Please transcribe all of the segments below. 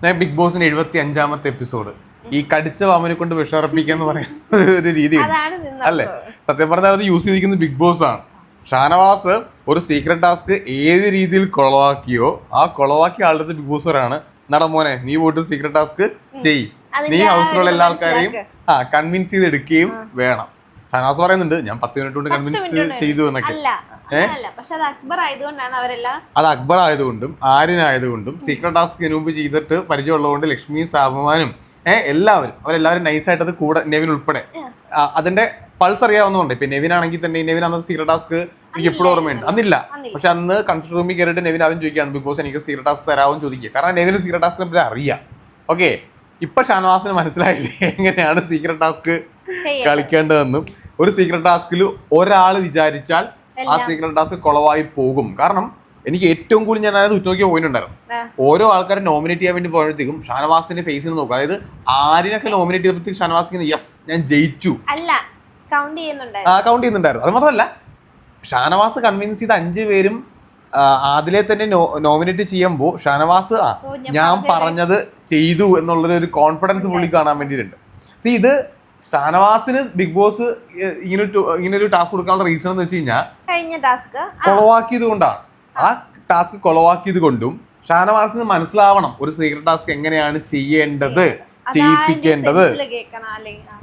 ഞാൻ ബിഗ് ബോസിന്റെ എഴുപത്തി അഞ്ചാമത്തെ എപ്പിസോഡ്. ഈ കടിച്ച വാമനെ കൊണ്ട് വിഷറപ്പിക്കാന്ന് പറയുന്ന ഒരു രീതി അല്ലേ? സത്യം പറഞ്ഞാൽ അത് യൂസ് ചെയ്തിരിക്കുന്നത് ബിഗ് ബോസ് ആണ്. ഷാനവാസ് ഒരു സീക്രട്ട് ടാസ്ക് ഏത് രീതിയിൽ കൊളവാക്കിയോ ആ കൊളവാക്കിയ ആളുടെ ബിഗ് ബോസ് വരാണ് നട മോനെ നീ പോയിട്ട് സീക്രട്ട് ടാസ്ക് ചെയ് നീ ഹൗസിലുള്ള എല്ലാ ആൾക്കാരെയും ആ കൺവിൻസ് ചെയ്ത് എടുക്കുകയും വേണം. ഷാനവാസ് പറയുന്നുണ്ട് ഞാൻ പത്ത് മിനിറ്റ് കൊണ്ട് കൺവിൻസ് ചെയ്തു എന്നൊക്കെ. അത് അക്ബർ ആയതുകൊണ്ടും ആര്യനായതുകൊണ്ടും സീക്രട്ട് ടാസ്ക് മുമ്പ് ചെയ്തിട്ട് പരിചയമുള്ളതുകൊണ്ട് ലക്ഷ്മി സാബുമാനും ഏഹ് എല്ലാവരും അവരെല്ലാവരും നൈസായിട്ട് അത് കൂടെ നെവിൻ ഉൾപ്പെടെ. അതിന്റെ പൾസ് അറിയാവുന്നതുകൊണ്ട് ഇപ്പൊ നെവിൻ ആണെങ്കിൽ തന്നെ നെവിൻ അന്ന് സീക്രട്ട് ടാസ്ക് എനിക്ക് എപ്പോഴും ഓർമ്മയുണ്ട്. അന്നില്ല. പക്ഷെ അന്ന് കൺഫ്യൂസ് റൂമിൽ കയറിയിട്ട് നെവിൻ ആദ്യം ചോദിക്കുകയാണ് ബിക്കോസ് എനിക്ക് സീക്രട്ട് ടാസ്ക് തരാമെന്ന് ചോദിക്കുക. കാരണം നെവിന് സീക്രട്ട് ടാസ്ക് അറിയാം. ഓക്കെ ഇപ്പൊ ഷാനവാസിന് മനസ്സിലായില്ലേ എങ്ങനെയാണ് സീക്രട്ട് ടാസ്ക് കളിക്കേണ്ടതെന്നും. ഒരു സീക്രട്ട് ടാസ്കിൽ ഒരാൾ വിചാരിച്ചാൽ ആ സീക്രട്ട് ടാസ്ക് കുളവായി പോകും. കാരണം എനിക്ക് ഏറ്റവും കൂടുതൽ ഞാൻ അതായത് ഉറ്റുനോക്കിയ പോയിന്റ് ഉണ്ടായിരുന്നു. ഓരോ ആൾക്കാരെ നോമിനേറ്റ് ചെയ്യാൻ വേണ്ടി പോയപ്പോഴത്തേക്കും ഷാനവാസിന്റെ ഫേസിൽ നോക്കും അതായത് ആരിനൊക്കെ നോമിനേറ്റ് ചെയ്തപ്പോഴത്തേക്ക് ഷാനവാസ് യെസ് ഞാൻ ജയിച്ചു. അല്ല കൗണ്ട് ചെയ്യുന്നുണ്ടായിരുന്നു. അത് മാത്രമല്ല ഷാനവാസ് കൺവിൻസ് ചെയ്ത അഞ്ചു പേരും ആദിലെ തന്നെ നോമിനേറ്റ് ചെയ്യുമ്പോൾ ഷാനവാസ് ആ ഞാൻ പറഞ്ഞത്. ചെയ്തു എന്നുള്ളൊരു ഒരു കോൺഫിഡൻസ് പുള്ളി കാണാൻ വേണ്ടിയിട്ടുണ്ട്. സി ഇത് ഷാനവാസിന് ബിഗ് ബോസ് ഇങ്ങനെ ഇങ്ങനെ ഒരു ടാസ്ക് കൊടുക്കാനുള്ള റീസൺ എന്ന് വെച്ച് കഴിഞ്ഞാൽ കഴിഞ്ഞ ടാസ്ക് കൊളവാക്കിയത് കൊണ്ടാണ് ആ ടാസ്ക് കൊളവാക്കിയത് കൊണ്ടും ഷാനവാസിന് മനസ്സിലാവണം ഒരു സീക്രട്ട് ടാസ്ക് എങ്ങനെയാണ് ചെയ്യേണ്ടത് ചെയ്യിപ്പിക്കേണ്ടത്.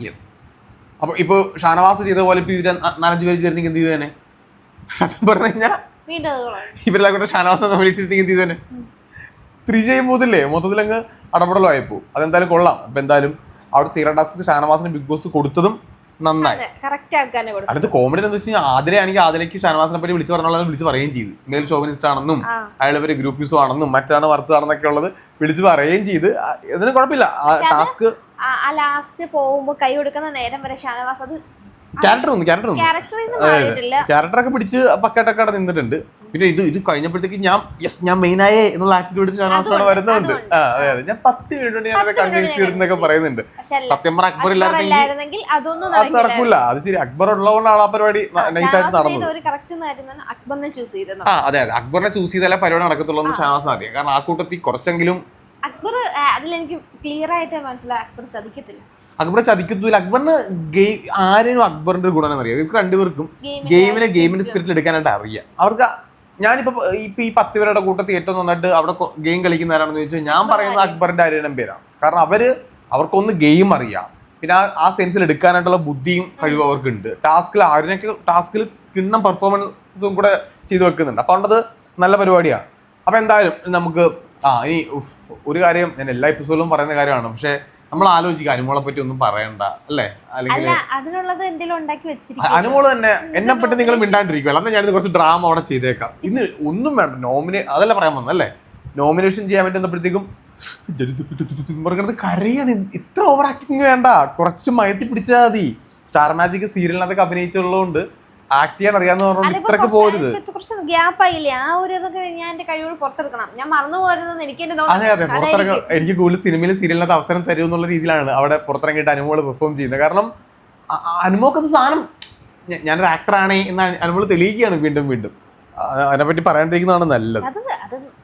യെസ് അപ്പൊ ഇപ്പൊ ഷാനവാസ് ചെയ്ത പോലെ ഇപ്പൊ ഇവർ നാലഞ്ച് പേര് ചേർന്നെങ്കിൽ എന്ത് ചെയ്തു തന്നെ സത്യം പറഞ്ഞു കഴിഞ്ഞാൽ. ഇവരെല്ലാം കൂടെ ഷാനവാസ് ചെയ്തു തന്നെ ത്രീ ചെയ്യുമ്പോതില്ലേ മൊത്തത്തിൽ അങ്ങ് അടപടലമായിപ്പോ അതെന്തായാലും കൊള്ളാം. അപ്പൊ എന്തായാലും അവിടെ ടാസ്ക് ഷാനവാസിന് ബിഗ് ബോസ് കൊടുത്തതും നന്നായി. അടുത്ത് കോമഡി എന്ന് വെച്ച് കഴിഞ്ഞാൽ ആണെങ്കിൽ ആദരക്ക് ഷാനവാസിനെ പറ്റി വിളിച്ചു പറഞ്ഞാലും വിളിച്ച് പറയുകയും ചെയ്തു. മേൽ ഷോവനിസ്റ്റ് ആണെന്നും അയാൾ ഇവർ ഗ്രൂപ്പ് യൂസും ആണെന്നും മറ്റാണ് മറിച്ചതാണെന്നൊക്കെ ഉള്ളത് വിളിച്ച് പറയുകയും ചെയ്ത്. ഇതിന് കുഴപ്പമില്ല. ആ ടാസ്ക് ലാസ്റ്റ് പോകുമ്പോ കൈ കൊടുക്കുന്ന നേരം വരെ ഷാനവാസ് അത് ക്യാരക്ടർ ക്യാരക്ടർ ക്യാരക്ടറൊക്കെ പിടിച്ച് പക്കട്ടൊക്കെ അവിടെ നിന്നിട്ടുണ്ട്. പിന്നെ ഇത് ഇത് കഴിഞ്ഞപ്പോഴത്തേക്ക് ഞാൻ യെസ് ഞാൻ മെയിൻ ആയേ എന്നുള്ള ആറ്റിറ്റ്യൂഡിൽ ഞാൻ അവിടെ വരുന്നുണ്ട്. അതെ അതെ. ഞാൻ പത്ത് മിനിറ്റ് കൊണ്ട് ഞാൻ കൺവിൻസ് ചെയ്തെന്നൊക്കെ പറയുന്നുണ്ട്. സത്യം പറഞ്ഞ അക്ബർ ഇല്ലായിരുന്നെങ്കിൽ അത് നടക്കൂല. അത് ശരി അക്ബർ ഉള്ളതുകൊണ്ടാണ് ആ പരിപാടി നൈസായിട്ട് നടന്നത്. ആ അതെ അതെ. അക്ബറിനെ ചൂസ് ചെയ്താലേ പരിപാടി നടക്കത്തുള്ളൂ എന്ന് ഷാനവാസ് അറിയാം കാരണം ആ കൂട്ടത്തിൽ കുറച്ചെങ്കിലും അക്ബർ അതിലെനിക്ക് ക്ലിയർ ആയിട്ട് മനസ്സിലായി അക്ബർ ചതിക്കത്തില്ല അക്ബറെ ചതിക്കത്തില്ല അക്ബറിന് ഗെയിം ആരെയും അക്ബറിന്റെ ഒരു ഗുണമെന്ന് അറിയാം. ഇവർക്ക് രണ്ടുപേർക്കും ഗെയിമിനെ ഗെയിമിനെ ഗെയിമിന്റെ സ്പിരിറ്റിൽ എടുക്കാനായിട്ട് അറിയാം. അവർക്ക് ഞാനിപ്പോ ഇപ്പൊ ഈ പത്ത് പേരുടെ കൂട്ടത്തിൽ ഏറ്റവും നന്നായിട്ട് അവിടെ ഗെയിം കളിക്കുന്നവരാണെന്ന് ചോദിച്ചാൽ ഞാൻ പറയുന്നത് അക്ബറിന്റെ ആര്യനം പേരാണ് കാരണം അവർ അവർക്കൊന്ന് ഗെയിം അറിയാം. പിന്നെ ആ- സെൻസിൽ എടുക്കാനായിട്ടുള്ള ബുദ്ധിയും കഴിവും അവർക്കുണ്ട്. ടാസ്കിൽ ആരിനൊക്കെ ടാസ്കിൽ കിണ്ണം പെർഫോമൻസും കൂടെ ചെയ്തു വെക്കുന്നുണ്ട്. അപ്പൊ അതുകൊണ്ടത് നല്ല പരിപാടിയാണ് അപ്പൊ എന്തായാലും നമുക്ക് ആ ഇനി ഒരു കാര്യം ഞാൻ എല്ലാ എപ്പിസോഡിലും പറയുന്ന കാര്യമാണ്. പക്ഷെ നമ്മൾ ആലോചിക്കുക അനുമോളെ പറ്റി ഒന്നും പറയണ്ട അല്ലേ? അല്ലെങ്കിൽ അല്ല അതിനുള്ളത് എന്തെങ്കിലും ഉണ്ടാക്കി വെച്ചിരിക്കും. അനുമോൾ തന്നെ എന്നെ പറ്റി നിങ്ങൾ മിണ്ടാണ്ടിരിക്കുവല്ലോ? അന്ന് ഞാനിത് കുറച്ച് ഡ്രാമ അവിടെ ചെയ്തേക്കാം. ഇന്ന് ഒന്നും വേണ്ട നോമിനേ അതല്ല പറയാൻ വന്നല്ലേ നോമിനേഷൻ ചെയ്യാൻ പറ്റുന്നപ്പോഴത്തേക്കും പറഞ്ഞത് കരയാണ്. ഇത്ര ഓവർ ആക്ടിങ് വേണ്ട. കുറച്ച് മയത്തി പിടിച്ചാൽ മതി. സ്റ്റാർ മാജിക് സീരിയലിനകത്തൊക്കെ അഭിനയിച്ചുള്ളതുകൊണ്ട് ആക്ട് ചെയ്യാൻ അറിയാന്ന് അതിപ്പോ ഇത്രക്ക് പോരുത്. കുറച്ച് ഗ്യാപ്പ് ആയില്ലേ ആ ഒരു ഇതൊക്കെ ഞാൻ എന്റെ കഴിവുകൾ പുറത്തെടുക്കണം. ഞാൻ മറന്നു പോരുന്നത് എനിക്ക് അതെ അതെ. പുറത്തിറങ്ങും എനിക്ക് കൂടുതൽ സിനിമയിൽ സീരിയലിനകത്ത് അവസരം തരും എന്നുള്ള രീതിയിലാണ് അവിടെ പുറത്തിറങ്ങിയിട്ട് അനുമോൾ പെർഫോം ചെയ്യുന്നത്. കാരണം അനുമോക്കത് സാധനം ഞാനൊരു ആക്ടറാണ് എന്ന് അനുമോൾ തെളിയിക്കുകയാണ് വീണ്ടും വീണ്ടും. അതിനെ അതിനെപ്പറ്റി പറയാണ്ടിരിക്കുന്നതാണ് നല്ലത്.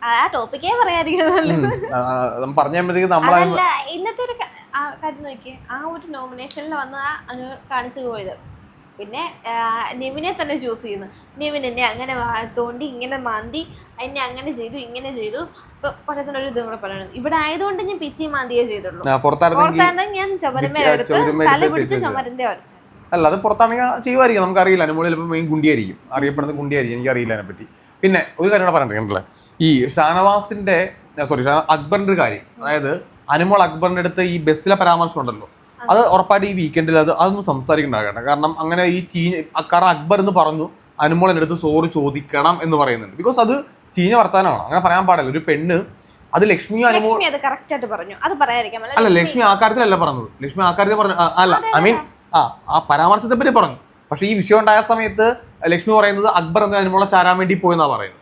ആ ടോപ്പിക്കേ പറയാതിരിക്കുന്നല്ലോ ഉം. ആ, ആ, നമ്മ പറഞ്ഞു നമ്മൾ ഇന്നത്തെ ഒരു കാര്യം നോക്കിയേ. ആ ഒരു നോമിനേഷനിൽ വന്ന കാണിച്ചു പോയത്. പിന്നെ നിവിനെ തന്നെ ചൂസ് ചെയ്യുന്നു. നിവിന് എന്നെ അങ്ങനെ തോണ്ടി ഇങ്ങനെ മാന്തി എന്നെ അങ്ങനെ ചെയ്തു ഇങ്ങനെ ചെയ്തു. ഇപ്പൊ ഒരു ഇതും കൂടെ പറയുന്നത് ഇവിടെ ആയതുകൊണ്ട് ഞാൻ പിച്ചി മാന്തിയേ ചെയ്തുള്ളൂ. പുറത്തായിരുന്നെങ്കിൽ ഞാൻ ചുമരമേ ഭിത്തി- എടുത്ത് തല പിടിച്ച്. ചുമരന്റെ വരച്ചു. അല്ല അത് പുറത്താണെങ്കിൽ ചെയ്യുമായിരിക്കും നമുക്കറിയില്ല. അനുമോൾ ചിലപ്പോൾ മെയിൻ ഗുണ്ടിയായിരിക്കും. അറിയപ്പെടുന്ന ഗുണ്ടിയായിരിക്കും. എനിക്കറിയില്ല അതിനെപ്പറ്റി പിന്നെ ഒരു കാര്യം കൂടെ പറഞ്ഞിട്ടുണ്ടല്ലേ ഈ ഷാനവാസിന്റെ സോറി അക്ബറിന്റെ ഒരു കാര്യം. അതായത് അനുമോൾ അക്ബറിന്റെ അടുത്ത് ഈ ബസ്സിലെ പരാമർശം ഉണ്ടല്ലോ. അത് ഉറപ്പായിട്ട് ഈ വീക്കെൻഡിൽ അത് അതൊന്നും സംസാരിക്കണ്ടാകട്ടെ കാരണം അങ്ങനെ ഈ ചീഞ്ഞ കാരണം അക്ബർ എന്ന് പറഞ്ഞു അനുമോൾ എന്റെ അടുത്ത് സോറി ചോദിക്കണം എന്ന് പറയുന്നുണ്ട്. ബിക്കോസ് അത് ചീഞ്ഞ വർത്താനമാണ്. അങ്ങനെ പറയാൻ പാടില്ല. ഒരു പെണ്ണ് അത് ലക്ഷ്മിയോ അനുമോൾ ലക്ഷ്മി ആയിട്ട് പറഞ്ഞു. അത് പറയാതിരിക്കാൻ അല്ല ലക്ഷ്മി ആ കാര്യത്തിലല്ല പറഞ്ഞത്. ലക്ഷ്മി ആ കാര്യത്തിൽ പറഞ്ഞു അല്ല ഐ മീൻ ആ ആ പരാമർശത്തെ പറ്റി പറഞ്ഞു. പക്ഷെ ഈ വിഷയം ഉണ്ടായ സമയത്ത് ലക്ഷ്മി പറയുന്നത് അക്ബർ എന്ന അനുമോളെ ചാരാൻ വേണ്ടി പോയെന്നാ പറയുന്നത്.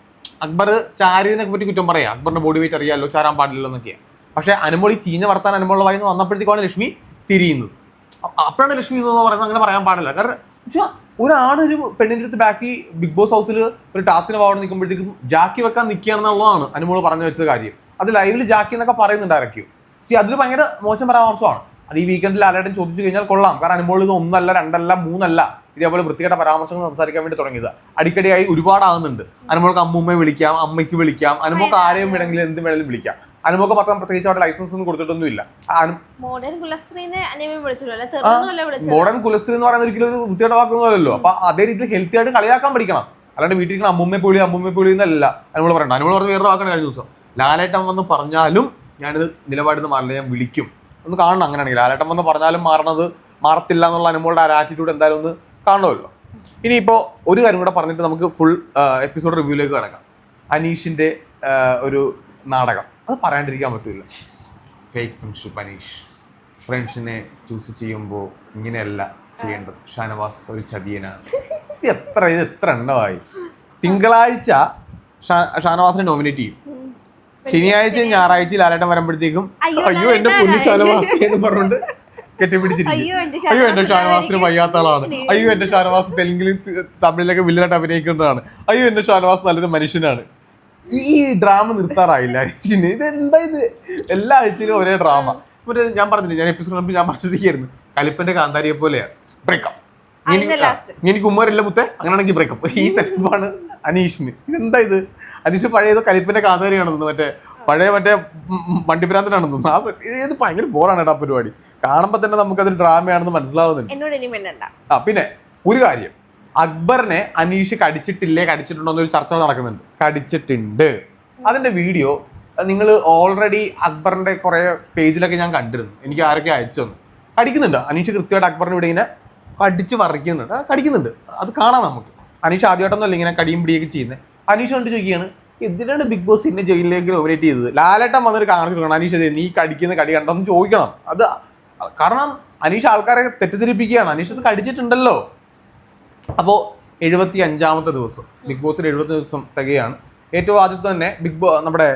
അക്ബർ ചാരിനെ പറ്റി കുറ്റം പറയാം. അക്ബറിന്റെ ബോഡി വെയിറ്റ് അറിയാമല്ലോ ചാരാൻ പാടില്ലല്ലോ എന്നൊക്കെയാണ് പക്ഷെ അനുമോൾ ഈ ചീഞ്ഞ വർത്താൻ അനുമോളുടെ വായിന്ന് വന്നപ്പോഴത്തേക്കാണ് ലക്ഷ്മി തിരിയുന്നത്. അ- അപ്പോഴാണ് ലക്ഷ്മി എന്ന് പറയുന്നത് അങ്ങനെ പറയാൻ പാടില്ല. കാരണം ഒരാണ് ഒരു പെണ്ണിന്റെ അടുത്ത് ബാക്കി ബിഗ് ബോസ് ഹൗസിൽ ഒരു ടാസ്കിന് പോകാൻ നിൽക്കുമ്പോഴത്തേക്കും ജാക്കി വെക്കാൻ നിൽക്കുകയാണെന്നുള്ളതാണ് അനുമോൾ പറഞ്ഞു വെച്ച കാര്യം. അത് ലൈവിൽ ജാക്കി എന്നൊക്കെ പറയുന്നുണ്ട് ആരൊക്കെയോ. സി അതിൽ ഭയങ്കര മോശം പരാമർശമാണ്. അത് ഈ വീക്കെൻഡിൽ ആരായിട്ടും ചോദിച്ചു കഴിഞ്ഞാൽ കൊള്ളാം. കാരണം അനുമോൾ ഇത് ഒന്നല്ല രണ്ടല്ല മൂന്നല്ല ഇതേപോലെ വൃത്തികെട്ട പരാമർശങ്ങൾ സംസാരിക്കാൻ വേണ്ടി തുടങ്ങിയത്. അടിക്കടിയായി ഒരുപാടാകുന്നുണ്ട് അനുമോൾക്ക് അമ്മൂമ്മയെ വിളിക്കാം അമ്മയ്ക്ക് വിളിക്കാം അനുമോൾക്ക് ആരെയും വേണമെങ്കിലും എന്ത് വേണമെങ്കിലും വിളിക്കാം. അനുമോക്ക് പത്രം പ്രത്യേകിച്ച് അവിടെ ലൈസൻസ് ഒന്നും മോഡേൺ തെറുന്നല്ല വിളിച്ചത്. മോഡേൺ കുലസ്ത്രീ എന്ന് പറയുന്ന ഒരിക്കലും ഒരു വൃത്തിയുടെ വാക്കുന്നതല്ലോ അപ്പൊ അതേ രീതിയിൽ ഹെൽത്തി ആയിട്ട് കളിയാക്കാൻ പഠിക്കണം. അല്ലാണ്ട് വീട്ടിൽ ഇരിക്കുന്ന പുളി പൊളി പുളി പൊളി എന്നല്ല അനുമോൾ പറയണ്ട അനുമോൾ പറഞ്ഞ വേറെ വാക്കാണ് കഴിഞ്ഞ ദിവസം. ലാലേട്ടൻ വന്ന് പറഞ്ഞാലും ഞാനിത് നിലപാടിന്ന് മാറില്ല ഞാൻ വിളിക്കും. ഒന്ന് കാണണം അങ്ങനെയാണെങ്കിൽ. ലാലേട്ടൻ വന്ന് പറഞ്ഞാലും മാറണത് മാറത്തില്ല എന്നുള്ള അനുമോളുടെ ആ ആറ്റിറ്റ്യൂഡ് എന്തായാലും ഒന്ന് കാണുമല്ലോ ഇനിയിപ്പോൾ ഒരു കാര്യം കൂടെ പറഞ്ഞിട്ട് നമുക്ക് ഫുൾ എപ്പിസോഡ് റിവ്യൂലേക്ക് കിടക്കാം. അനീഷിന്റെ ഒരു നാടകം. അത് പറയാണ്ടിരിക്കാൻ പറ്റില്ല ഫേക്ക് ഫ്രണ്ട്ഷിപ്പ് അനീഷ് ഫ്രണ്ട്സിനെ ചൂസ് ചെയ്യുമ്പോൾ ഇങ്ങനെയല്ല ചെയ്യേണ്ടത്. ഷാനവാസ് ഒരു ചതിയനാണ് ഇത് എത്ര ഇത് എത്ര എണ്ണമായി. തിങ്കളാഴ്ച ഷാ- ഷാനവാസിനെ നോമിനേറ്റ് ചെയ്യും. ശനിയാഴ്ച ഞായറാഴ്ച ലാലേട്ടൻ വരുമ്പോഴത്തേക്കും അയ്യോ, എന്റെ പുല്ലി ഷാനവാസ് എന്ന് പറഞ്ഞുകൊണ്ട് കെട്ടിപ്പിടിച്ചിരിക്കും. അയ്യോ എന്റെ ഷാനവാസിന് വയ്യാത്ത ആളാണ് അയ്യോ എന്റെ ഷാനവാസ് തെലുങ്കിലും തമിഴിലൊക്കെ വില്ലനായിട്ട് അഭിനയിക്കുന്നതാണ്. അയ്യോ എന്റെ ഷാനവാസ് നല്ലൊരു മനുഷ്യനാണ്. ഈ ഡ്രാമ നിർത്താറായില്ല അനീഷിന്. ഇത് എന്താ ഇത്? എല്ലാ ആഴ്ചയിലും ഒരേ ഡ്രാമ മറ്റേ ഞാൻ പറഞ്ഞില്ലേ ഞാൻ എപ്പിസോഡ് ഞാൻ പറഞ്ഞിരിക്കുന്നു കലിപ്പന്റെ കാന്താരിയെ പോലെയാണ് ബ്രേക്കപ്പ്. എനിക്ക് ഉമ്മറില്ല മുത്തേ അങ്ങനെയാണെങ്കിൽ ബ്രേക്കപ്പ് ഈ സെറ്റപ്പാണ് അനീഷിന്. എന്താ ഇത്? അനീഷ് പഴയത് കലിപ്പന്റെ കാന്താരിയാണെന്ന് മറ്റേ പഴയ മറ്റേ വണ്ടിപ്രാന്തനാണെന്ന് തോന്നുന്നു. ആ ഇത് ഭയങ്കര ബോറാണ് കേട്ടോ പരിപാടി. കാണുമ്പോൾ തന്നെ നമുക്കത് ഡ്രാമയാണെന്ന് മനസ്സിലാവുന്നുണ്ട്. ആ പിന്നെ ഒരു കാര്യം. അക്ബറിനെ അനീഷ് കടിച്ചിട്ടില്ലേ കടിച്ചിട്ടുണ്ടോ എന്നൊരു ചർച്ച നടക്കുന്നുണ്ട്. കടിച്ചിട്ടുണ്ട്. അതിന്റെ വീഡിയോ നിങ്ങൾ ഓൾറെഡി അക്ബറിന്റെ കുറെ പേജിലൊക്കെ ഞാൻ കണ്ടിരുന്നു. എനിക്ക് ആരൊക്കെ അയച്ചു തന്നു. കടിക്കുന്നുണ്ട്. അനീഷ് കൃത്യമായിട്ട് അക്ബറിനെ ഇവിടെ ഇങ്ങനെ കടിച്ച് പറിക്കുന്നുണ്ട് കടിക്കുന്നുണ്ട്. അത് കാണാം നമുക്ക്. അനീഷ് ആദ്യമായിട്ടൊന്നുമല്ല ഇങ്ങനെ കടിയും പിടിയൊക്കെ ചെയ്യുന്നത്. അനീഷ് കൊണ്ട് ചോദിക്കുകയാണ് എന്തിനാണ് ബിഗ് ബോസ് ഇന്നെ ജയിലിലേക്ക് നോമിനേറ്റ് ചെയ്തത്? ലാലേട്ടൻ വന്നൊരു കൊടുക്കണം. അനീഷ് ദേ നീ കടിക്കുന്ന കടി കണ്ടോ? എന്ന് ചോദിക്കണം. അത് കാരണം അനീഷ് ആൾക്കാരെ തെറ്റിദ്ധരിപ്പിക്കുകയാണ്. അനീഷ് അത് കടിച്ചിട്ടുണ്ടല്ലോ. അപ്പോൾ എഴുപത്തി അഞ്ചാമത്തെ ദിവസം ബിഗ് ബോസിൽ എഴുപത്തി ദിവസം തികയാണ്. ഏറ്റവും ആദ്യത്തെ തന്നെ ബിഗ് ബോ നമ്മുടെ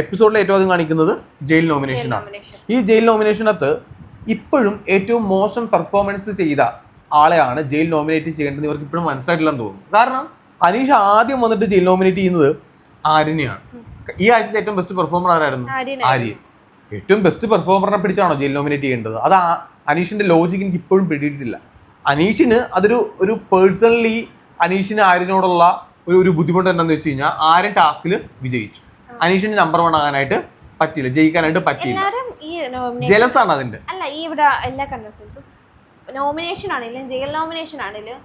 എപ്പിസോഡിൽ ഏറ്റവും ആദ്യം കാണിക്കുന്നത് ജയിൽ നോമിനേഷനാണ് ഈ ജയിൽ നോമിനേഷനകത്ത് ഇപ്പോഴും ഏറ്റവും മോശം പെർഫോമൻസ് ചെയ്ത ആളെയാണ് ജയിൽ നോമിനേറ്റ് ചെയ്യേണ്ടത് ഇവർക്ക് ഇപ്പോഴും മനസ്സിലായിട്ടില്ലെന്ന് തോന്നുന്നു. കാരണം അനീഷ് ആദ്യം വന്നിട്ട് ജയിൽ നോമിനേറ്റ് ചെയ്യുന്നത് ആര്യനെയാണ്. ഈ ആഴ്ചത്തെ ഏറ്റവും ബെസ്റ്റ് പെർഫോമർ ആരായിരുന്നു. ആര്യൻ. ഏറ്റവും ബെസ്റ്റ് പെർഫോമറിനെ പിടിച്ചാണോ ജയിൽ നോമിനേറ്റ് ചെയ്യേണ്ടത്? അത് അനീഷിന്റെ ലോജിക്ക് എനിക്ക് ഇപ്പോഴും പിടിയിട്ടില്ല. അനീഷിന് അതൊരു ഒരു പേഴ്സണലി അനീഷിന് ആരിനോടുള്ള ഒരു ഒരു ബുദ്ധിമുട്ട് എന്താണെന്ന് വെച്ച് കഴിഞ്ഞാൽ ആര്യൻ ടാസ്കിൽ വിജയിച്ചു. അനീഷിന് നമ്പർ വൺ ആകാനായിട്ട് പറ്റിയില്ല. ജയിക്കാനായിട്ട് പറ്റിയില്ല. ജലസാണ് അതിന്റെ. അല്ല ഈ ഇവിടെ എല്ലാ കണ്ടസ്റ്റൻസും നോമിനേഷൻ ആണെങ്കിലും ജയിൽ നോമിനേഷൻ ആണെങ്കിലും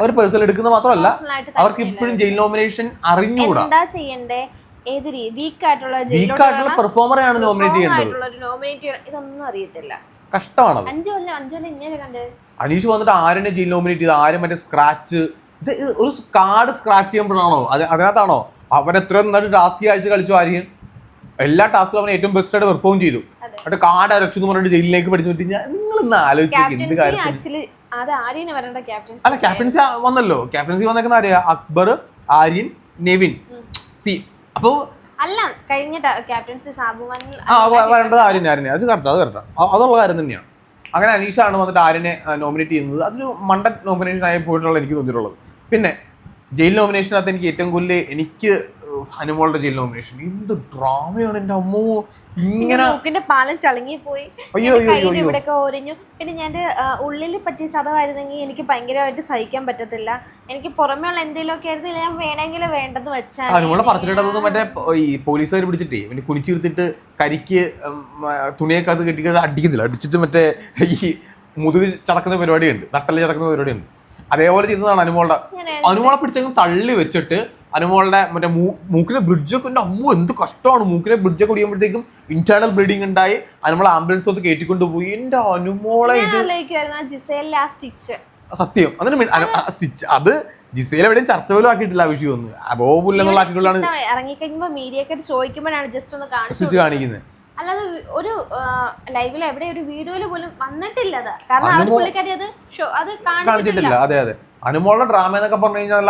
അവർ പേഴ്സണൽ എടുക്കുന്നത് മാത്രമല്ല അവർക്ക് ഇപ്പോഴും ജയിൽ നോമിനേഷൻ അറിഞ്ഞുകൂടാ. എന്താ ചെയ്യണ്ടേ? ഏത് വീക്ക് ആയിട്ടുള്ള ആയിട്ടുള്ള പെർഫോമറെയാണ് നോമിനേറ്റ് ചെയ്യേണ്ടത്. ഇതൊന്നും അറിയത്തില്ല. കഷ്ടമാണത്. അനീഷ് വന്നിട്ട് ആര്യനെ ജയിൽ നോമിനേറ്റ് ചെയ്ത് ആരും മറ്റേ സ്ക്രാച്ച് ഇത് ഒരു കാർഡ് സ്ക്രാച്ച് ചെയ്യുമ്പോഴാണോ? അത് അതിനകത്താണോ? അവൻ എത്രയോ നന്നായിട്ട് ടാസ്ക് ആഴ്ച കളിച്ചു ആര്യൻ. എല്ലാ ടാസ്കിലും അവൻ ഏറ്റവും ബെസ്റ്റ് ആയിട്ട് പെർഫോം ചെയ്തു. എന്നിട്ട് കാർഡ് അരച്ചു എന്ന് പറഞ്ഞിട്ട് ജയിലിലേക്ക് പഠിച്ചു ഞാൻ നിങ്ങൾ ഇന്ന് ആലോചിക്കുക എന്ത് കാര്യം കാര്യത്തിൽ അല്ല ക്യാപ്റ്റൻസി വന്നല്ലോ. ക്യാപ്റ്റൻസി വന്നേക്കുന്ന ആര്യ? അക്ബർ ആര്യൻ നെവിൻ. സി അപ്പോൾ അല്ല കഴിഞ്ഞ ക്യാപ്റ്റൻസി സാബുമാനിൽ ആ വരേണ്ടത് അത് അത് അതുള്ള കാര്യം തന്നെയാണ്. അങ്ങനെ അനീഷാണ് വന്നിട്ട് ആര്യനെ നോമിനേറ്റ് ചെയ്യുന്നത്. അതൊരു മണ്ടൻ നോമിനേഷൻ ആയി പോയിട്ടുള്ള എനിക്ക് തോന്നിയിട്ടുള്ളത്. പിന്നെ ജയിൽ നോമിനേഷനകത്ത് എനിക്ക് ഏറ്റവും കൂടുതൽ എനിക്ക് ഹനുമോളുടെ ജയിൽ നോമിനേഷൻ എന്ത് ഡ്രാമയാണ് എന്റെ അമ്മോ. ഇങ്ങനെ മൂക്കിന്റെ പാലം ചളുങ്ങി പോയി. അയ്യോ, എന്റെ ഇവിടെയൊക്കെ ഒരിഞ്ഞു. പിന്നെ ഞാൻ ഉള്ളിൽ പറ്റിയ ചതവായിരുന്നെങ്കിൽ എനിക്ക് ഭയങ്കരമായിട്ട് സഹിക്കാൻ പറ്റത്തില്ല. എനിക്ക് പുറമേ ഉള്ള എന്തെങ്കിലുമൊക്കെ ആയിരുന്നില്ല ഞാൻ വേണമെങ്കിൽ വേണ്ടെന്ന് വെച്ചാൽ ഹനുമോളെ പറിച്ചിട്ടത് മറ്റേ ഈ പോലീസുകാർ പിടിച്ചിട്ടേ. പിന്നെ കുനിച്ചിരുത്തിട്ട് കരിക്ക് തുണിയൊക്കെ അത് കെട്ടി അടിക്കുന്നില്ല അടിച്ചിട്ട് മറ്റേ ഈ മുതുക് ചതക്കുന്ന പരിപാടിയുണ്ട്. നട്ടൽ ചതക്കുന്ന പരിപാടിയുണ്ട്. അതേപോലെ ചെയ്യുന്നതാണ് അനുമോളുടെ അനുമോളെ പിടിച്ചങ്ങ് തള്ളി വെച്ചിട്ട് അനുമോളുടെ മറ്റേ മൂ- മൂക്കിലെ ബ്രിഡ്ജൊക്കെ ഉണ്ട്. അമ്മോ എന്ത് കഷ്ടമാണ്. മൂക്കിലെ ബ്രിഡ്ജൊക്കെ കുടിയുമ്പോഴത്തേക്കും ഇന്റേണൽ ബ്ലീഡിങ് ഉണ്ടായി. അനുമോളെ ആംബുലൻസ് ഒന്ന് കയറ്റിക്കൊണ്ട് പോയി എന്റെ അനുമോളെ ഇത് സത്യം. അതിന് സ്റ്റിച്ച് അത് ജിസയിൽ എവിടെയും ചർച്ച പോലും ആക്കിയിട്ടില്ല ആ വിഷയം ഒന്ന്. അബോബുല്ലെന്നുള്ള ആറ്റിറ്റ്യൂഡാണ് ഇറങ്ങിക്കഴിയുമ്പോ മീഡിയ ഒക്കെ ചോദിക്കുമ്പോഴാണ് ജസ്റ്റ് ഒന്ന് കാണിച്ചു കാണിക്കുന്നത്. അല്ലാതെ ഒരു ലൈവിൽ എവിടെ ഒരു വീഡിയോയിൽ പോലും വന്നിട്ടില്ല അത് കാരണം പുള്ളിക്കാരി അത് അത് കാണിച്ചിട്ടില്ല. അതെ അതെ. അനുമോളുടെ ഡ്രാമ എന്നൊക്കെ പറഞ്ഞു കഴിഞ്ഞാൽ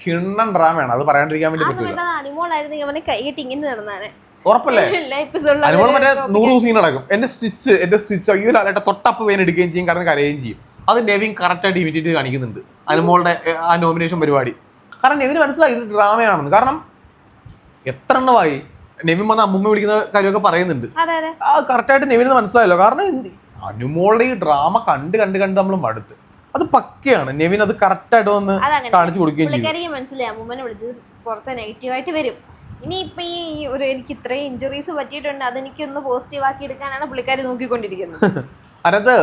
കിണ്ണൻ ഡ്രാമയാണ്. അത് പറയാണ്ടിരിക്കാൻ വേണ്ടി പറ്റില്ല അനിമോളായിരുന്നെങ്കിൽ അവനെ കൈയിട്ട് ഇങ്ങനെ നടന്നാണ് ഉറപ്പല്ലേ? അനുമോൾ മറ്റേ നൂറ് ദിവസം നടക്കും. എന്റെ സ്റ്റിച്ച് എന്റെ സ്റ്റിച്ച് അയ്യോ ലാലേട്ട തൊട്ടപ്പ് വേൻ എടുക്കുകയും ചെയ്യും കാരണം കരയുകയും ചെയ്യും. അത് നെവിൻ കറക്റ്റ് ആയിട്ട് ഇമിറ്റേറ്റ് കാണിക്കുന്നുണ്ട്. അനുമോളുടെ ആ നോമിനേഷൻ പരിപാടി. കാരണം നെവിന് മനസ്സിലായി ഇത് ഡ്രാമയാണെന്ന്. കാരണം എത്ര എണ്ണമായി നെവിൻ വന്ന അമ്മുമ്മ വിളിക്കുന്ന കാര്യമൊക്കെ പറയുന്നുണ്ട്. ആ കറക്റ്റായിട്ട് നെവിന് മനസ്സിലായല്ലോ. കാരണം അനുമോളുടെ ഈ ഡ്രാമ കണ്ട് കണ്ട് കണ്ട് നമ്മൾ മടുത്ത്. അത് പക്കയാണ്. നെവിൻ അത് കറക്റ്റായിട്ട് വന്ന് കാണിച്ചു കൊടുക്കുകയും ചെയ്യും. മനസ്സിലായി. അമ്മൂമ്മനെ വിളിച്ചത് പുറത്ത് നെഗറ്റീവായിട്ട് വരും. ഇനി ഇപ്പൊ ഈ ഒരു എനിക്ക് ഇത്രയും ഇഞ്ചുറീസ് പറ്റിയിട്ടുണ്ട്. അതെനിക്കൊന്ന് പോസിറ്റീവ് ആക്കി എടുക്കാനാണ് പുള്ളിക്കാരി നോക്കിക്കൊണ്ടിരിക്കുന്നത്. അതിനകത്ത്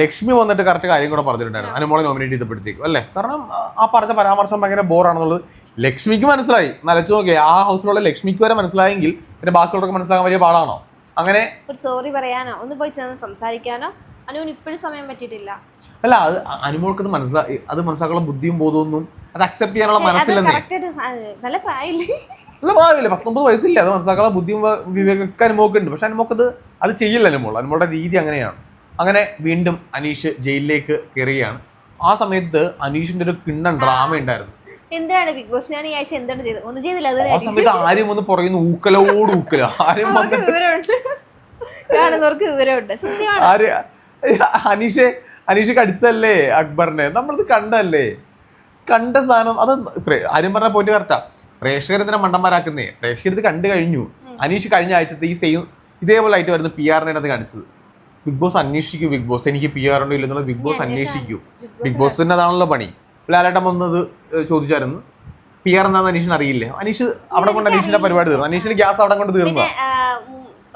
ലക്ഷ്മി വന്നിട്ട് കറക്റ്റ് കാര്യം കൂടെ പറഞ്ഞിട്ടുണ്ടായിരുന്നു. അനുമോളെ നോമിനേറ്റ് ചെയ്തപ്പോഴത്തേക്കും അല്ലേ? കാരണം ആ, പറഞ്ഞ പരാമർശം ഭയങ്കര ബോറാണെന്നുള്ളത് ലക്ഷ്മിക്ക് മനസ്സിലായി. നലച്ചു നോക്കിയാൽ ആ ഹൗസിലുള്ള ലക്ഷ്മിക്ക് വരെ മനസ്സിലായെങ്കിൽ പിന്നെ ബാക്കിയുള്ളവർക്ക് മനസ്സിലാക്കാൻ വലിയ പാടാണോ? അങ്ങനെ ഒരു സോറി പറയാനോ? ഒന്ന് പോയി ചെന്ന് സംസാരിക്കാനോ? അനുവിന് ഇപ്പോഴും സമയം പറ്റിയിട്ടില്ല. അല്ല അത് അനുമോൾക്ക് അത് മനസ്സിലായി അത് മനസ്സിലാക്കാനുള്ള ബുദ്ധിയും ബോധമൊന്നും അത് അക്സെപ്റ്റ് ചെയ്യാനുള്ള മനസ്സില്ലെന്നേ. നല്ല പ്രായമില്ലേ? പത്തൊമ്പത് വയസ്സില്ല? അത് മനസ്സിലാക്കാനുള്ള ബുദ്ധിയും വ- അനുമോക്ക് ഉണ്ട് പക്ഷെ അനുമോക്കത് അത് ചെയ്യില്ല അനുമോൾ. അനുമോളുടെ രീതി അങ്ങനെയാണ്. അങ്ങനെ വീണ്ടും അനീഷ് ജയിലിലേക്ക് കയറുകയാണ് ആ സമയത്ത് അനീഷിന്റെ ഒരു കിണ്ണൻ ഡ്രാമ ഉണ്ടായിരുന്നു. എന്താണ് ബിഗ് ബോസ്? ഞാൻ ഈ ആഴ്ച എന്താണ് ചെയ്തത്? ഒന്നും ചെയ്തില്ല ആ സമയത്ത് ആരും ഒന്ന് പുറയുന്ന ഊക്കലോട് ഊക്കല. ആരും വിവരമുണ്ട്. കാണുന്നവർക്ക് വിവരമുണ്ട്. സത്യമാണ്. ആര് അനീഷെ അനീഷ് കടിച്ചല്ലേ അക്ബറിനെ? നമ്മളത് കണ്ടല്ലേ കണ്ട സാധനം അത് ആരും പറഞ്ഞ പോയിന്റ് കറക്റ്റാ പ്രേക്ഷകർ ഇതിനെ മണ്ടന്മാരാക്കുന്നേ? പ്രേക്ഷകർ ഇത് കണ്ടു കഴിഞ്ഞു. അനീഷ് കഴിഞ്ഞ ആഴ്ചത്തെ ഈ സെയിം ഇതേപോലെ ആയിട്ട് വരുന്ന പി ആറിനെ അത് കാണിച്ചത്. ബിഗ് ബോസ് അന്വേഷിക്കും ബിഗ് ബോസ് എനിക്ക് പി ആർ ഉണ്ടോ ഇല്ലെന്നുള്ള ബിഗ് ബോസ് അന്വേഷിക്കും. ബിഗ് ബോസ് ബോസിന്റെ അതാണല്ലോ പണി. ലാലേട്ടൻ വന്നത് ചോദിച്ചായിരുന്നു. പി ആർ എന്താണെന്ന് അനീഷിന് അറിയില്ലേ? അനീഷ് അവിടെ കൊണ്ട് അനീഷിന്റെ പരിപാടി തീർന്നു. അനീഷിന് ഗ്യാസ് അവിടെ കൊണ്ട് തീർന്നു.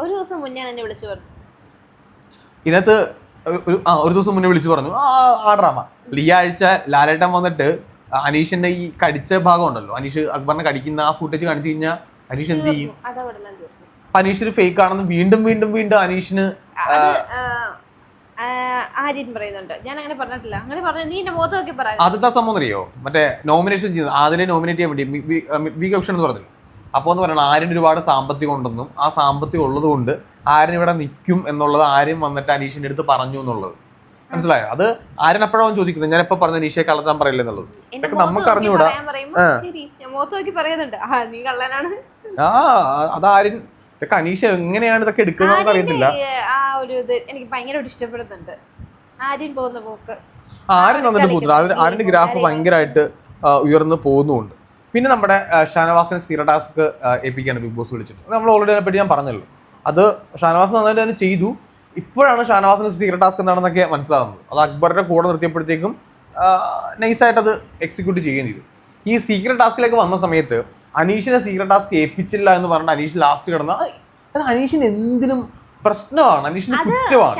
ഒരു ദിവസം മുന്നേ എന്നെ വിളിച്ചു ഇതിനകത്ത് ഒരു ആ ഒരു ദിവസം മുന്നേ വിളിച്ചു പറഞ്ഞു. ആ ആ ഡ്രാമ ഈ ആഴ്ച ലാലേട്ടൻ വന്നിട്ട് അനീഷിന്റെ ഈ കടിച്ച ഭാഗം ഉണ്ടല്ലോ. അനീഷ് അക്ബറിനെ കടിക്കുന്ന ആ ഫുട്ടേജ് കാണിച്ചു കഴിഞ്ഞാൽ അനീഷ് എന്ത് ചെയ്യും? അപ്പൊ അനീഷ് ഒരു ഫേക്ക് ആണെന്ന് വീണ്ടും വീണ്ടും വീണ്ടും അനീഷിന് ആര്യൻ പറയുന്നുണ്ട്. ഞാൻ അങ്ങനെ പറഞ്ഞിട്ടില്ല. അങ്ങനെ പറഞ്ഞു നീ എന്റെ മുഖത്ത് നോക്കി പറയാം ആദ്യത്തെ സംഭവം അറിയോ മറ്റേ നോമിനേഷൻ ചെയ്യുന്നത്. അതിനെ നോമിനേറ്റ് ചെയ്യാൻ വേണ്ടി ബിഗ് ഓപ്ഷൻ എന്ന് പറഞ്ഞു അപ്പോൾ എന്ന് പറയുന്നത് ആര്യന് ഒരുപാട് സാമ്പത്തികം ഉണ്ടെന്നും ആ സാമ്പത്തികം ഉള്ളത് കൊണ്ട് ആര്യൻ ഇവിടെ നിൽക്കും എന്നുള്ളത് ആരും വന്നിട്ട് അനീഷിന്റെ അടുത്ത് പറഞ്ഞു എന്നുള്ളത്. മനസ്സിലായോ? അത് ആരൻ അപ്പോഴാണ് ചോദിക്കുന്നത്? ഞാൻ എപ്പോ പറഞ്ഞ അനീഷയെ കള്ളത്താൻ പറയില്ല എന്നുള്ളത്. ഇതൊക്കെ നമുക്ക് അറിഞ്ഞുകൂടാ. ആ. അത് ആര്യൻ ഇതൊക്കെ അനീഷ എങ്ങനെയാണ് ഇതൊക്കെ എടുക്കുന്നത് നമുക്ക് അറിയത്തില്ല. ആ ഒരു ഇത് എനിക്ക് ഭയങ്കരമായിട്ട് ഇഷ്ടപ്പെടുന്നുണ്ട്. ആര്യൻ പോകുന്ന പോക്ക്. ആര്യൻ വന്നിട്ട് പോകുന്നുണ്ട്. ആരുടെ ആര്യന്റെ ഗ്രാഫ് ഭയങ്കരമായിട്ട് ഉയർന്നു പോകുന്നുമുണ്ട്. പിന്നെ നമ്മുടെ ഷാനവാസിനെ സീറോ ടാസ്ക് ഏൽപ്പിക്കുകയാണ് ബിഗ് ബോസ് വിളിച്ചിട്ട്. നമ്മൾ ഓൾറെഡി അതിനെപ്പറ്റി ഞാൻ പറഞ്ഞല്ലോ. അത് ഷാനവാസ് നന്നായിട്ട് തന്നെ ചെയ്തു. ഇപ്പോഴാണ് ഷാനവാസിന് സീക്രട്ട് ടാസ്ക് എന്താണെന്നൊക്കെ മനസ്സിലാവുന്നത് അത് അക്ബറിന്റെ കൂടെ നിർത്തിയപ്പോഴത്തേക്കും നൈസായിട്ട് അത് എക്സിക്യൂട്ട് ചെയ്യുകയും ചെയ്തു. ഈ സീക്രട്ട് ടാസ്കിലേക്ക് വന്ന സമയത്ത് അനീഷിനെ സീക്രട്ട് ടാസ്ക് ഏൽപ്പിച്ചില്ല എന്ന് പറഞ്ഞിട്ട് അനീഷ് ലാസ്റ്റ് കിടന്ന അത് അനീഷിന് എന്തിനും പ്രശ്നമാണ്. അനീഷിന് കുറ്റമാണ്.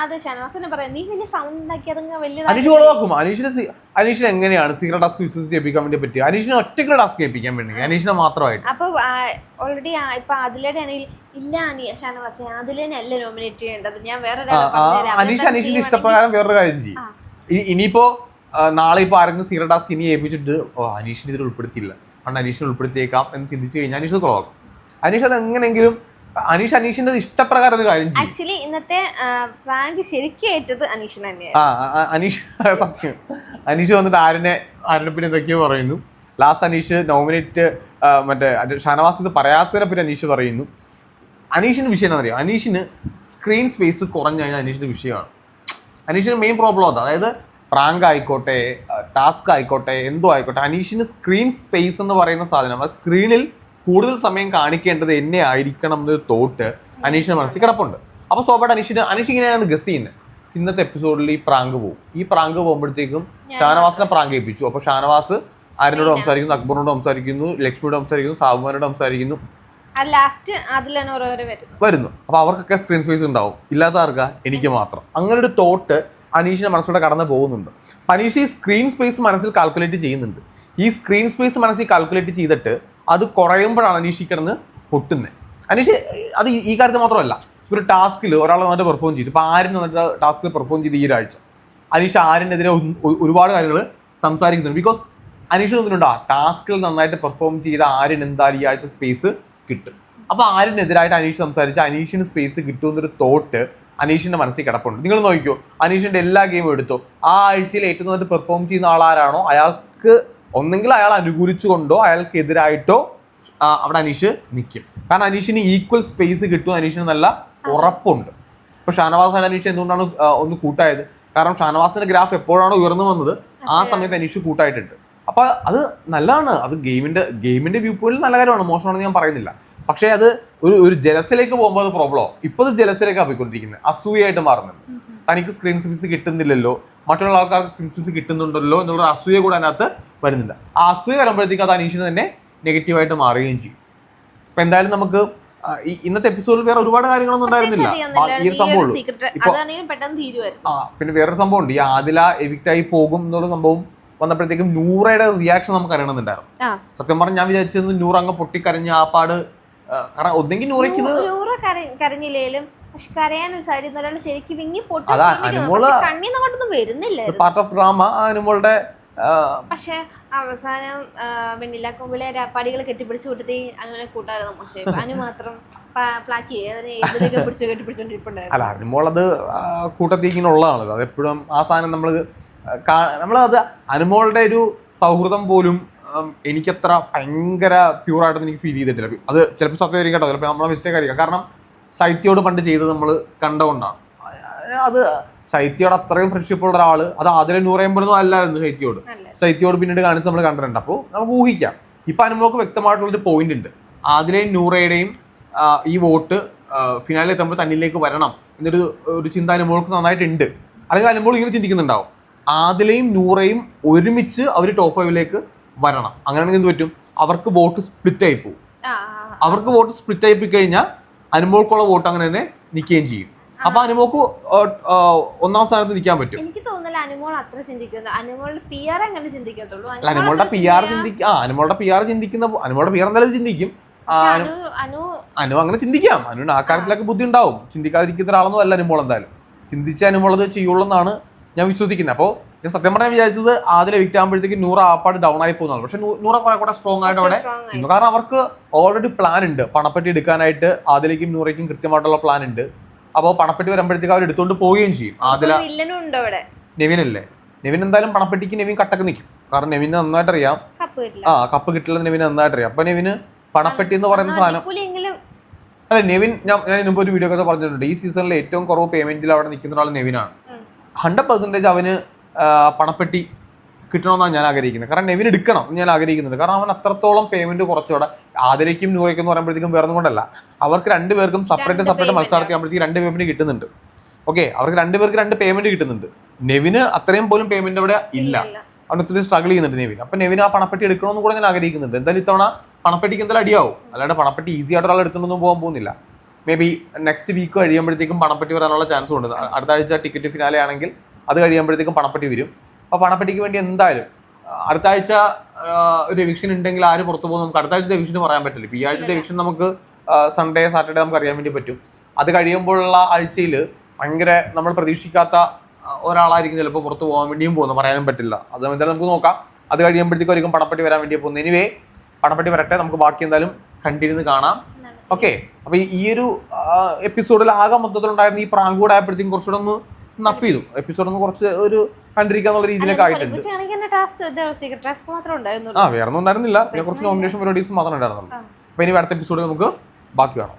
അത് ഷാനവാസിനെ പറയാം. നീ വലിയ സൗണ്ട് ഉണ്ടാക്കി അതങ്ങ് വലിയ അനീഷ് കുളവാക്കും അനീഷിന് സി- അനീഷിന് എങ്ങനെയാണ് സീക്രട്ട് ടാസ്ക് വിശ്വസിച്ച് ഏൽപ്പിക്കാൻ വേണ്ടി പറ്റുക അനീഷിനെ ഒറ്റയ്ക്കുള്ള ടാസ്ക് ഏൽപ്പിക്കാൻ വേണ്ടി അനീഷിനെ മാത്രമായിട്ട്. അപ്പൊ ഓൾറെഡി ഇപ്പൊ അതിലയുടെ ആണെങ്കിൽ ഇല്ല അനി ഷാനവാസി അതിലേനെ അല്ല നോമിനേറ്റ് ചെയ്യേണ്ടത്. ഞാൻ വേറെ ആ, ആ, അനീഷ് അനീഷിന്റെ ഇഷ്ടപ്രകാരം വേറൊരു കാര്യം ചെയ്യും. ഇ- ഇനിയിപ്പോ ആ, നാളെ ഇപ്പൊ ആരെങ്കിലും സീക്രട്ട് ടാസ്ക് ഇനി ഏൽപ്പിച്ചിട്ട് ഓ അനീഷിനെ ഇതിൽ ഉൾപ്പെടുത്തിയില്ല. അതുകൊണ്ട് അനീഷിനെ ഉൾപ്പെടുത്തിയേക്കാം എന്ന് ചിന്തിച്ചു കഴിഞ്ഞാൽ അനീഷ് കുളവാക്കും. അനീഷ് അത് എങ്ങനെയെങ്കിലും അനീഷ് അനീഷിന്റെ ഇഷ്ടപ്രകാരം ഒരു കാര്യം ആക്ച്വലി ഇന്നത്തെ പ്രാങ്ക് ശരിക്കും ഏറ്റത് അനീഷിന് തന്നെയാണ് ആ അനീഷ് സത്യം. അനീഷ് വന്നിട്ട് ആരനെ ആരനെ പിന്നെ എന്തൊക്കെയോ പറയുന്നു. ലാസ്റ്റ് അനീഷ് നോമിനേറ്റ് മറ്റേ ഷാനവാസ് ഇത് പറയാത്തതിനെ പിന്നെ അനീഷ് പറയുന്നു. അനീഷിന് വിഷയം എന്താ പറയുക അനീഷിന് സ്ക്രീൻ സ്പേസ് കുറഞ്ഞു കഴിഞ്ഞാൽ അനീഷിന്റെ വിഷയമാണ്. അനീഷിന് മെയിൻ പ്രോബ്ലം അതാണ് അതായത് പ്രാങ്ക് ആയിക്കോട്ടെ ടാസ്ക് ആയിക്കോട്ടെ എന്തോ ആയിക്കോട്ടെ അനീഷിന് സ്ക്രീൻ സ്പേസ് എന്ന് പറയുന്ന സാധനം ആ സ്ക്രീനിൽ കൂടുതൽ സമയം കാണിക്കേണ്ടത് എന്നെ ആയിരിക്കണം എന്ന് തോട്ട് അനീഷിന്റെ മനസ്സിൽ കിടപ്പുണ്ട്. അപ്പോൾ സ്വാഭാവിക അനീഷിന് അനീഷ് ഇങ്ങനെയാണ് ഗസ് ചെയ്യുന്നത്. ഇന്നത്തെ എപ്പിസോഡിൽ ഈ പ്രാങ്ക് പോകും ഈ പ്രാങ്ക് പോകുമ്പോഴത്തേക്കും ഷാനവാസിനെ പ്രാങ്ക് ഏൽപ്പിച്ചു. അപ്പോൾ ഷാനവാസ് ആരനോട് സംസാരിക്കുന്നു? അക്ബറിനോട് സംസാരിക്കുന്നു? ലക്ഷ്മിയോട് സംസാരിക്കുന്നു? സാബുമാനോട് സംസാരിക്കുന്നു? വരുന്നു. അപ്പൊ അവർക്കൊക്കെ സ്ക്രീൻ സ്പേസ് ഉണ്ടാവും. ഇല്ലാത്ത ആർക്കാ? എനിക്ക് മാത്രം. അങ്ങനെ ഒരു തോട്ട് അനീഷിന്റെ മനസ്സിലൂടെ കടന്നു പോകുന്നുണ്ട്. അനീഷ് ഈ സ്ക്രീൻ സ്പേസ് മനസ്സിൽ കാൽക്കുലേറ്റ് ചെയ്യുന്നുണ്ട്. ഈ സ്ക്രീൻ സ്പേസ് മനസ്സിൽ കാൽക്കുലേറ്റ് ചെയ്തിട്ട് അത് കുറയുമ്പോഴാണ് അനീഷ് കിടന്ന് പൊട്ടുന്നത് അനീഷ് അത് ഈ- കാര്യത്തിൽ മാത്രമല്ല ഒരു ടാസ്കിൽ ഒരാൾ നന്നായിട്ട് പെർഫോം ചെയ്തു. ഇപ്പോൾ ആരും നന്നായിട്ട് ടാസ്കിൽ പെർഫോം ചെയ്ത് ഈ ഒരാഴ്ച. അനീഷ് ആരിനെതിരെ ഒരുപാട് കാര്യങ്ങൾ സംസാരിക്കുന്നുണ്ട്. ബിക്കോസ് അനീഷ് തോന്നുന്നുണ്ട് ആ ടാസ്കിൽ നന്നായിട്ട് പെർഫോം ചെയ്ത ആര്യൻ എന്തായാലും ഈ ആഴ്ച സ്പേസ് കിട്ടും. അപ്പോൾ ആരിനെതിരായിട്ട് അനീഷ് സംസാരിച്ച അനീഷിന് സ്പേസ് കിട്ടുമെന്നൊരു തോട്ട് അനീഷിന്റെ മനസ്സിൽ കിടപ്പുണ്ട്. നിങ്ങൾ നോക്കിക്കോ അനീഷിന്റെ എല്ലാ ഗെയിമും എടുത്തു. ആ ആഴ്ചയിൽ ഏറ്റവും നന്നായിട്ട് പെർഫോം ചെയ്യുന്ന ആളാരാണോ? അയാൾക്ക് ഒന്നെങ്കിൽ അയാൾ അനുകൂലിച്ചുകൊണ്ടോ അയാൾക്ക് എതിരായിട്ടോ ആ, അവിടെ അനീഷ് നിൽക്കും കാരണം അനീഷിന് ഈക്വൽ സ്പേസ് കിട്ടും അനീഷിന് നല്ല ഉറപ്പുണ്ട്. ഇപ്പൊ ഷാനവാസ് ആൻഡ് അനീഷ് എന്തുകൊണ്ടാണ് ഒന്ന് കൂട്ടായത്? കാരണം ഷാനവാസിന്റെ ഗ്രാഫ് എപ്പോഴാണ് ഉയർന്നു വന്നത് ആ സമയത്ത് അനീഷ് കൂട്ടായിട്ടുണ്ട്. അപ്പൊ അത് നല്ലതാണ്. അത് ഗെയിമിന്റെ ഗെയിമിന്റെ വ്യൂ പോയിന്റിൽ നല്ല കാര്യമാണ്. മോശമാണെന്ന് ഞാൻ പറയുന്നില്ല. പക്ഷേ അത് ഒരു ഒരു ജലസിലേക്ക് പോകുമ്പോൾ അത് പ്രോബ്ലമോ ഇപ്പൊ അത് ജലസിലേക്കാണ് പോയിക്കൊണ്ടിരിക്കുന്നത്. അസൂയായിട്ട് മാറുന്നുണ്ട്. തനിക്ക് സ്ക്രീൻ സ്പേസ് കിട്ടുന്നില്ലല്ലോ. മറ്റുള്ള ആൾക്കാർക്ക് സ്ക്രീൻ സ്പേസ് കിട്ടുന്നുണ്ടല്ലോ എന്നുള്ള അസൂയ കൂടെ അതിനകത്ത് വരുന്നുണ്ട് ആ അസൂയ വരുമ്പോഴത്തേക്ക് അത് അനീഷിന് തന്നെ നെഗറ്റീവായിട്ട് മാറുകയും ചെയ്യും. അപ്പൊ എന്തായാലും നമുക്ക് ഇന്നത്തെ എപ്പിസോഡിൽ വേറെ ഒരുപാട് കാര്യങ്ങളൊന്നും ഉണ്ടായിരുന്നില്ല. ഈ ഒരു സംഭവം ആ പിന്നെ വേറൊരു സംഭവം ഉണ്ട്. ഈ ആദില എവിക്റ്റ് ആയി പോകും എന്നുള്ള സംഭവം വന്നപ്പോഴത്തേക്കും നൂറയുടെ റിയാക്ഷൻ നമുക്ക് അറിയണമെന്നുണ്ടായിരുന്നു. സത്യം പറഞ്ഞാൽ ഞാൻ വിചാരിച്ചത് നൂറ് അങ്ങ് പൊട്ടിക്കരഞ്ഞ് ആ പാട് കാരണം ഒന്നെങ്കിൽ നൂറയ്ക്ക് ഇത് നൂറ് കര- കരഞ്ഞില്ലേലും പക്ഷെ കരയാൻ ഒരു സൈഡിൽ നിന്ന് ഒരാൾ ശരിക്കും വിങ്ങി പൊട്ടി പാർട്ട് ഓഫ് ഡ്രാമ അനുമോളുടെ പക്ഷെ അവസാനം വെണ്ണില കൊമ്പിലെ രാപ്പാടികൾ കെട്ടിപ്പിടിച്ച് കൂട്ടത്തി അങ്ങനെ കൂട്ടായിരുന്നു പക്ഷേ അനു മാത്രം പ്ലാച്ചി ഏതിലേക്ക് പിടിച്ച് അല്ല അനുമോളത് കൂട്ടത്തി ഇങ്ങനെ ഉള്ളതാണല്ലോ അത് എപ്പോഴും ആ സാധനം നമ്മൾ നമ്മളത് അനുമോളുടെ ഒരു സൗഹൃദം പോലും എനിക്കത്ര ഭയങ്കര പ്യൂറായിട്ടൊന്നും എനിക്ക് ഫീൽ ചെയ്തിട്ടില്ല. അത് ചിലപ്പോൾ സത്യമായിരിക്കും കേട്ടോ. ചിലപ്പോൾ നമ്മളെ മിസ്റ്റേക്ക് ആയിരിക്കാം. കാരണം സൈത്യോട് പണ്ട് ചെയ്തത് നമ്മൾ കണ്ടുകൊണ്ടാണ് അത് ശൈത്യോട് അത്രയും ഫ്രണ്ട്ഷിപ്പ് ഉള്ള ഒരാൾ അത് ആദ്യം നൂറ് പറയുമ്പോഴൊന്നും അല്ലായിരുന്നു ശൈത്യോട് അല്ല ശൈത്യോട് പിന്നീട് കാണിച്ച് നമ്മൾ കണ്ടിട്ടുണ്ട്. അപ്പോൾ നമുക്ക് ഊഹിക്കാം. ഇപ്പൊ അനുമോക്ക് വ്യക്തമായിട്ടുള്ളൊരു പോയിന്റ് ഉണ്ട്. ആദിലെയും നൂറയുടെയും ഈ വോട്ട് ഫിനാലിൽ എത്തുമ്പോൾ തന്നിലേക്ക് വരണം എന്നൊരു ഒരു ചിന്ത അനുമോൾക്ക് നന്നായിട്ടുണ്ട്. അല്ലെങ്കിൽ അനുമോൾ ഇങ്ങനെ ചിന്തിക്കുന്നുണ്ടാവും. ആദിലെയും നൂറയും ഒരുമിച്ച് അവർ ടോപ്പ് ഫൈവിലേക്ക് വരണം. അങ്ങനെയാണെങ്കിൽ എന്ത് പറ്റും? അവർക്ക് വോട്ട് സ്പ്ലിറ്റ് ആയി പോകും അവർക്ക് വോട്ട് സ്പ്ലിറ്റ് ആയി പോയി കഴിഞ്ഞാൽ അനുമോൾക്കുള്ള വോട്ട് അങ്ങനെ തന്നെ നിൽക്കുകയും ചെയ്യും. അപ്പൊ അനുമോക്ക് ഒന്നാം സ്ഥാനത്ത് നിൽക്കാൻ പറ്റും. എനിക്ക് തോന്നുന്നില്ല അനുമോൾ അത്ര ചിന്തിക്കുന്നു അനുമോളുടെ പി ആർ അങ്ങനെ ചിന്തിക്കത്തുള്ളൂ. അനുമോളുടെ പി ആർ ചിന്തിക്കാ- ആ അനുമോളുടെ പി ആർ ചിന്തിക്കുന്ന അനുമോളുടെ പി ആർ എന്തായാലും ചിന്തിക്കും. അനു- അനു അനു അനു അങ്ങനെ ചിന്തിക്കാം. അനുവിന് ആ കാര്യത്തിലൊക്കെ ബുദ്ധി ഉണ്ടാവും ചിന്തിക്കാതിരിക്കുന്ന ഒരാളൊന്നും അല്ല അനുമോൾ എന്തായാലും. ചിന്തിച്ച അനുമോളത് ചെയ്യുള്ളൂ എന്നാണ് ഞാൻ വിശ്വസിക്കുന്നത്. അപ്പോൾ ഞാൻ സത്യം പറഞ്ഞാൽ വിചാരിച്ചത് ആദ്യം വിറ്റാകുമ്പോഴത്തേക്ക് ആകുമ്പോഴത്തേക്ക് നൂറ ആപ്പാട് ഡൗൺ ആയി പോകുന്നതാണ്. പക്ഷെ നൂറ കുറെ കൂടെ സ്ട്രോങ് ആയിട്ട് അവിടെ. കാരണം അവർക്ക് ഓൾറെഡി പ്ലാൻ ഉണ്ട്. പണപ്പെട്ടി എടുക്കാനായിട്ട് ആദ്യം നൂറയ്ക്കും കൃത്യമായിട്ടുള്ള പ്ലാൻ ഉണ്ട്. അപ്പോൾ പണപ്പെട്ടി വരുമ്പോഴത്തേക്ക് അവർ എടുത്തുകൊണ്ട് പോവുകയും ചെയ്യും. ആദില നെവിൻ അല്ലേ നെവിൻ എന്തായാലും പണപ്പെട്ടിക്ക് നെവിൻ കട്ടക്ക് നിൽക്കും കാരണം നെവിന് നന്നായിട്ട് അറിയാം ആ കപ്പ് കിട്ടില്ല നെവിന് നന്നായിട്ട് അറിയാം അപ്പൊ നെവിന് പണപ്പെട്ടി എന്ന് പറയുന്ന സാധനം അല്ലെ നെവിൻ ഞാൻ ഞാൻ മുമ്പ് ഒരു വീഡിയോ ഒക്കെ പറഞ്ഞിട്ടുണ്ട്. ഈ സീസണിൽ ഏറ്റവും കുറവ് പേയ്മെന്റിൽ അവിടെ നിൽക്കുന്ന ഒരാൾ നെവിനാണ്. ഹൺഡ്രഡ് പെർസെന്റേജ് അവന് പണപ്പെട്ടി കിട്ടണമെന്നാണ് ഞാൻ ആഗ്രഹിക്കുന്നത്. കാരണം നെവിൻ എടുക്കണം എന്ന് ഞാൻ ആഗ്രഹിക്കുന്നുണ്ട്. കാരണം അവൻ അത്രത്തോളം പേയ്മെന്റ് കുറച്ചുകൂടെ ആദരയ്ക്കും നൂറയ്ക്കും എന്ന് പറയുമ്പോഴത്തേക്കും വേറെ കൊണ്ടല്ല. അവർക്ക് രണ്ടുപേർക്കും സെപ്പറേറ്റ് സെപ്പറേറ്റ് payment മത്സരം നടത്തിയപ്പോഴത്തേക്ക് രണ്ട് പേയ്മെന്റ് കിട്ടുന്നുണ്ട്. ഓക്കെ അവർക്ക് രണ്ടുപേർക്ക് രണ്ട് പേയ്മെന്റ് കിട്ടുന്നുണ്ട്. നെവിന് അത്രയും പോലും പേയ്മെന്റ് അവിടെ ഇല്ല. അവൻ ഒത്തിരി സ്ട്രഗിൾ ചെയ്യുന്നുണ്ട് നെവിൻ. അപ്പൊ നെവിൻ ആ പണപ്പെട്ടി എടുക്കണമെന്ന് കൂടെ ഞാൻ ആഗ്രഹിക്കുന്നുണ്ട്. എന്തായാലും ഇത്തവണ പണപ്പെട്ടിക്ക് എന്തായാലും അടിയാവും. അല്ലാണ്ട് പണപ്പെട്ടി ഈസി ആയിട്ട് ഒരാൾ എടുത്തുകൊണ്ടൊന്നും പോകാൻ പോകുന്നില്ല. മേ ബി നെക്സ്റ്റ് വീക്ക് കഴിയുമ്പോഴത്തേക്കും പണപ്പെട്ടി വരാനുള്ള ചാൻസ് ഉണ്ട്. അടുത്ത ആഴ്ച ടിക്കറ്റ് ഫിനാലെ ആണെങ്കിൽ അത് കഴിയുമ്പോഴത്തേക്കും പണപ്പെട്ടി വരും. അപ്പോൾ പണപ്പെട്ടിക്ക് വേണ്ടി എന്തായാലും അടുത്ത ആഴ്ച ഒരു എവിക്ഷൻ ഉണ്ടെങ്കിൽ ആര് പുറത്തു പോകും നമുക്ക് അടുത്ത ആഴ്ചത്തെ എവിക്ഷൻ പറയാൻ പറ്റില്ല. ഈ ആഴ്ചത്തെ എവിക്ഷൻ നമുക്ക് സൺഡേ സാറ്റർഡേ നമുക്ക് അറിയാൻ വേണ്ടി പറ്റും. അത് കഴിയുമ്പോഴുള്ള ആഴ്ചയിൽ ഭയങ്കര നമ്മൾ പ്രതീക്ഷിക്കാത്ത ഒരാളായിരിക്കും ചിലപ്പോൾ പുറത്ത് പോകാൻ വേണ്ടിയും പോകുന്നു പറയാനും പറ്റില്ല. അത് എന്തായാലും നമുക്ക് നോക്കാം. അത് കഴിയുമ്പോഴത്തേക്കും ആയിരിക്കും പണപ്പെട്ടി വരാൻ വേണ്ടി പോകുന്നത്. എനിവേ പണപ്പെട്ടി വരട്ടെ. നമുക്ക് ബാക്കി എന്തായാലും കണ്ടിരുന്ന് കാണാം. ഓക്കെ അപ്പൊ ഈ- ഈ ഒരു എപ്പിസോഡിൽ ആകെ മൊത്തത്തിലുണ്ടായിരുന്ന ഈ പ്രാങ്ക് കൂടെ ആയപ്പോഴത്തേക്കും കുറച്ചുകൂടെ ഒന്ന് നപ്പ് ചെയ്തു എപ്പിസോഡ് ഒന്ന് കുറച്ച് ഒരു കണ്ടിരിക്കാന്നുള്ള രീതിയിലൊക്കെ ആയിട്ടുണ്ട്. ആ വേറെ ഒന്നും ഉണ്ടായിരുന്നില്ല. പിന്നെ കുറച്ച് നോമിനേഷൻ പരിപാടീസ് മാത്രമേ ഉണ്ടായിരുന്നുള്ളൂ. അപ്പൊ ഇനി അടുത്ത എപ്പിസോഡ് നമുക്ക് ബാക്കി കാണാം.